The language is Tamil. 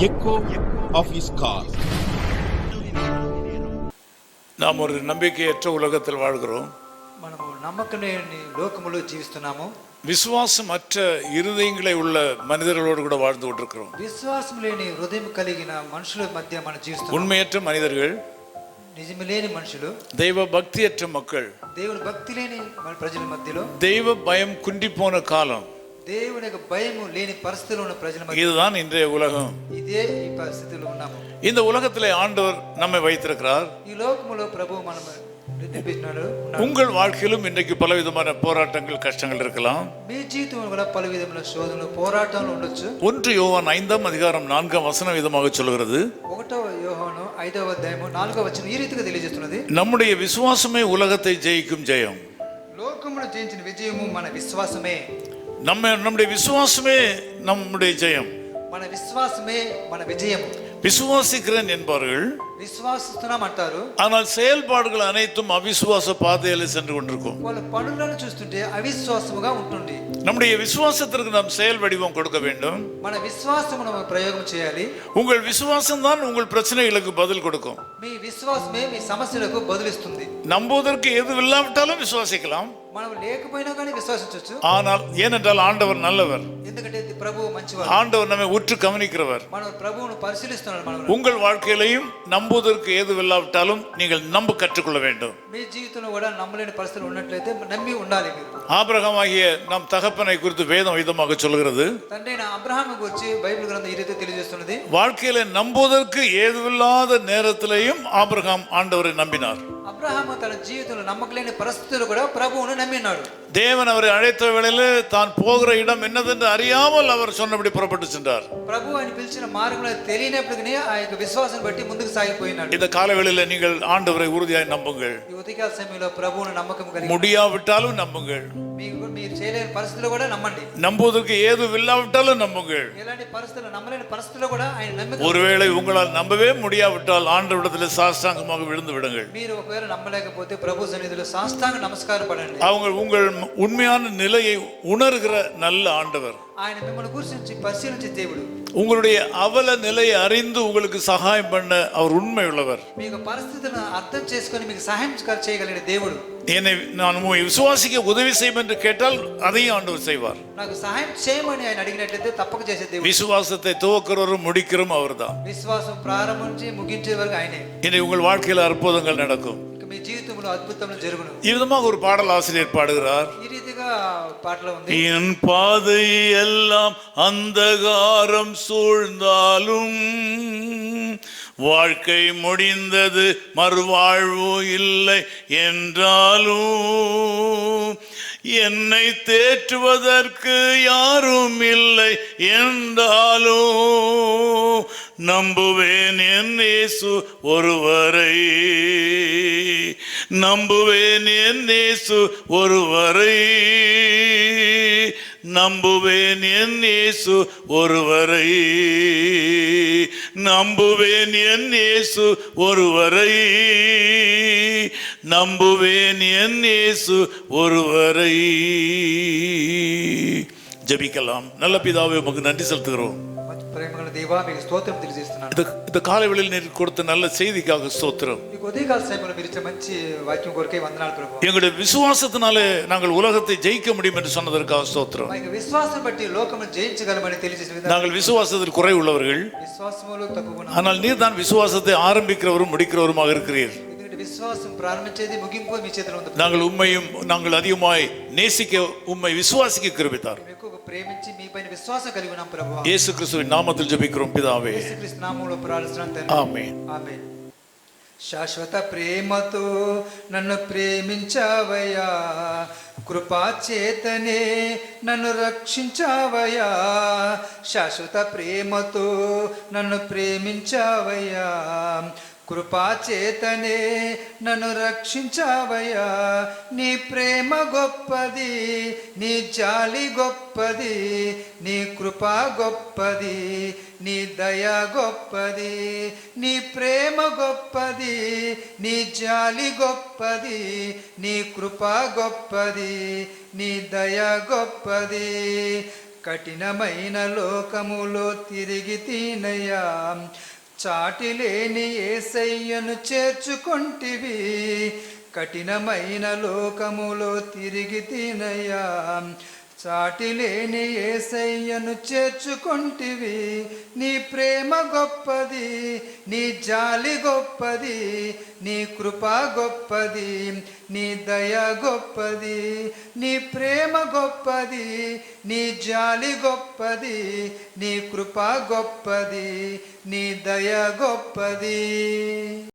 echo of his call. நாம் ஒரு நம்பிக்கையற்ற உலகத்தில் வாழ்கிறோம் మనము నమ్మకం లేని లోకములో జీవిస్తున్నాము விசுவாசமற்ற இருதயங்களை உள்ள மனிதர்களோடு கூட வாழ்ந்து கொண்டிருக்கிறோம் విశ్వాసం లేని హృదయం కలిగిన మనుషుల మధ్య మనం జీవిస్తున్నాం உண்மையற்ற மனிதர்கள் నిజం లేని మనుషులు தெய்வ பக்தியற்ற மக்கள் దేవుని భక్తి లేని మన ప్రజల మధ్యలో தெய்வ பயம் குன்றி போன காலம் దేవుని యొక్క భయము లేని పరిస్థితిలో ఉన్న ప్రజల మధ్య இதுதான் இன்றைய உலகம் ఇదే ఈ పరిస్థితిలో ఉన్నాము இந்த உலகத்திலே ஆண்டவர் நம்மை வைத்திருக்கிறார் ఈ లోకములో ప్రభు మనం నిర్మిస్తున్నాడు ఉన్నాడు. உங்கள் வாழ்க்கையிலும் இன்றைக்கு பலவிதமான போராட்டங்கள் கஷ்டங்கள் இருக்கலாம் మీ జీవితంలో కూడా పలు విధముల శోధనలు పోరాటాలు ఉండొచ్చు ஒன்று யோவான் ஐந்தாம் அதிகாரம் நான்காம் வசனம் விதமாக சொல்கிறது ఒకటవ యోహాను ఐదవ అధ్యాయము నాలుగవ వచనం ఈ రీతిగా తెలియజేస్తున్నది நம்முடைய விசுவாசமே உலகத்தை ஜெயிக்கும் ஜெயம் లోకమును జయించిన విజయము మన విశ్వాసమే நம்ம நம்முடைய விசுவாசமே நம்முடைய ஜெயம் మన విశ్వాసమే మన విజయము விசுவாசிக்கிறேன் என்பார்கள் విశ్వాసిస్తున్నాం అంటారు ஆனால் செயல்பாடுகள் அனைத்தும் அவிசுவாச பாதையில் சென்று கொண்டிருக்கும் వాళ్ళ పనులను చూస్తుంటే అవిశ్వాసముగా ఉంటుంది நம்முடைய விசுவாசத்திற்கு நாம் செயல் வடிவம் கொடுக்க வேண்டும் మన విశ్వాసమును మనం ప్రయోగం చేయాలి உங்கள் விசுவாசம் தான் உங்கள் பிரச்சனைகளுக்கு பதில் கொடுக்கும் మీ విశ్వాసమే మీ సమస్యలకు బదులిస్తుంది நம்புவதற்கு எது இல்லாவிட்டாலும் விசுவாசிக்கலாம் మనం లేకపోయినా కానీ విశ్వసించవచ్చు ஆனால் ஏனென்றால் ஆண்டவர் நல்லவர் ఎందుకంటే ప్రభువు మంచివాడు ஆண்டவர் நம்மை உற்று கவனிக்கிறவர் మనం ప్రభువును పరిశీలిస్తున్నాడు మనం உங்கள் வாழ்க்கையிலையும் நம்புவதற்கு ஏது இல்லாவிட்டாலும் நீங்கள் நம்ப கற்றுக்கொள்ள வேண்டும் మీ జీవితంలో కూడా నమ్మలేని పరిస్థితులు ఉన్నట్లయితే నమ్మి ఉండాలి మీరు ஆபிரகாம் ஆகிய நம் தகப்பனை குறித்து வேதம் விதமாக சொல்கிறது తండ్రి నా అబ్రహాం గురించి బైబిల్ గ్రంథం ఈ రీతి తెలియజేస్తున్నది வாழ்க்கையில நம்புவதற்கு ஏதுவில்லாத நேரத்திலேயும் ஆபிரகாம் ஆண்டவரை நம்பினார் అబ్రహాము తన జీవితంలో నమ్మకలేని పరిస్థితులు కూడా ప్రభువును నమ్మినాడు தேவன் அவரை அழைத்த வேளையில் தான் போகிற இடம் என்னதென்று அறியாமல் அவர் சொன்னபடி புறப்பட்டு சென்றார் ప్రభు ఆయన పిలిచిన మార్గంలో తెలియనప్పటికీ ఆ యొక్క విశ్వాసం బట్టి ముందుకు సాగిపోయినాడు இந்த காலவேளையில் நீங்கள் ஆண்டவரை உறுதியாய் நம்புங்கள் ఈ ఉదయకాల సమయంలో ప్రభువును నమ్మకం కలిగి முடியாவிட்டாலும் நம்புங்கள் మీకు మీరు చేయలేని పరిస్థితుల్లో కూడా నమ్మండి நம்புவதற்கு ஏது இல்லாவிட்டாலும் நம்புங்கள் ఎలాంటి పరిస్థితులు నమ్మలేని పరిస్థితుల్లో కూడా ఆయన నమ్మకం ஒருவேளை உங்களால் நம்பவே முடியாவிட்டால் ஆண்டவரிடத்தில் சாஷ்டாங்கமாக விழுந்து விடுங்கள் మీరు ఒకవేళ నమ్మలేకపోతే ప్రభు సన్నిధిలో సాష్టాంగ నమస్కారం పడండి அவங்க உங்கள் உண்மையான நிலையை உணர்கிற நல்ல ஆண்டவர் ఆయన మిమ్మల్ని గురించి పరిశీలించే దేవుడు உங்களுடைய அவல நிலையை அறிந்து உங்களுக்கு சகாயம் பண்ண அவர் உண்மை உள்ளவர் మీకు పరిస్థితులను అర్థం చేసుకొని మీకు సహాయం చేయగలిగిన దేవుడు என்னை நான் உம்மை விசுவாசிக்க உதவி செய்யும் என்று கேட்டால் அதையும் ஆண்டவர் செய்வார் నాకు సహాయం చేయమని ఆయన అడిగినట్లయితే తప్పక చేసే దేవుడు விசுவாசத்தை துவக்கிறவரும் முடிக்கிறோம் அவர்தான் విశ్వాసం ప్రారంభించి ముగించే వరకు ఆయనే இனி உங்கள் வாழ்க்கையில் அற்புதங்கள் நடக்கும் ఇక మీ జీవితంలో అద్భుతములు జరుగును இவ்விதமாக ஒரு பாடல் ஆசிரியர் பாடுகிறார் ఈ రీతిగా పాటలో ఉంది என் பாதை எல்லாம் அந்தகாரம் சூழ்ந்தாலும் வாழ்க்கை முடிந்தது மறுவாழ்வு இல்லை என்றாலும் என்னை தேற்றுவதற்கு யாரும் இல்லை என்றாலும் நம்புவேன் என் இயேசு ஒருவரை நம்புவேன் என் இயேசு ஒருவரை. நம்புவேன் என் இயேசு ஒருவரை. நம்புவேன் என் இயேசு ஒருவரை. நம்புவேன் என் இயேசு ஒருவரை. ஜபிக்கலாம். நல்ல பிதாவை உமக்கு நன்றி செலுத்துகிறோம். ప్రేమగల దేవా మీకు స్తోత్రం తెలియజేస్తున్నాను இந்த இந்த காலைவெளியில் நீர் கொடுத்த நல்ல செய்திக்காக ஸ்தோத்திரம் మీకు ఉదయకాల సమయంలో మీరు ఇచ్చే మంచి వాక్యం కొరకే వందనాలు ప్రభు எங்களுடைய விசுவாசத்தினாலே நாங்கள் உலகத்தை ஜெயிக்க முடியும் என்று சொன்னதற்காக ஸ்தோத்திரம் మా యొక్క విశ్వాసం బట్టి లోకమును జయించగలమని తెలియజేసిన విధానం நாங்கள் விசுவாசத்தில் குறை உள்ளவர்கள் విశ్వాసములో తక్కువ ఉన్నాం. ஆனால் நீர் தான் விசுவாசத்தை ஆரம்பிக்கிறவரும் முடிக்கிறவருமாக இருக்கிறீர் ఎందుకంటే విశ్వాసం ప్రారంభించేది ముగింపు మీ చేతిలో ఉంది நாங்கள் உண்மையும் நாங்கள் அதிகமாய் நேசிக்க உண்மை விசுவாசிக்க கிருபித்தார் మేము ఎక్కువగా ప్రేమించి మీ పైన విశ్వాసం కలిగి ఉన్నాం ప్రభు இயேசு கிறிஸ்துவின் நாமத்தில் ஜெபிக்கிறோம் பிதாவே యేసుక్రీస్తు నామములో ప్రార్థిస్తున్నాను తండ్రి ஆமென் ఆమె శాశ్వత ప్రేమతో నన్ను ప్రేమించావయ్యా కృపా చేతనే నన్ను రక్షించావయ్యా శాశ్వత ప్రేమతో నన్ను ప్రేమించావయ్యా కృపాచేతనే నన్ను రక్షించావయ్యా. నీ ప్రేమ గొప్పది నీ జాలి గొప్పది నీ కృప గొప్పది నీ దయ గొప్పది నీ ప్రేమ గొప్పది నీ జాలి గొప్పది నీ కృప గొప్పది నీ దయ గొప్పది. కఠినమైన లోకములో తిరిగి తీనయ్యా. చాటిలేని ఏసయ్యను చేర్చుకొంటివి. కఠినమైన లోకములో తిరిగి తినయ్యా. చాటిలేని ఏసయ్యను చేర్చుకుంటివి. నీ ప్రేమ గొప్పది నీ జాలి గొప్పది నీ కృప గొప్పది నీ దయ గొప్పది నీ ప్రేమ గొప్పది నీ జాలి గొప్పది నీ కృప గొప్పది నీ దయ గొప్పది.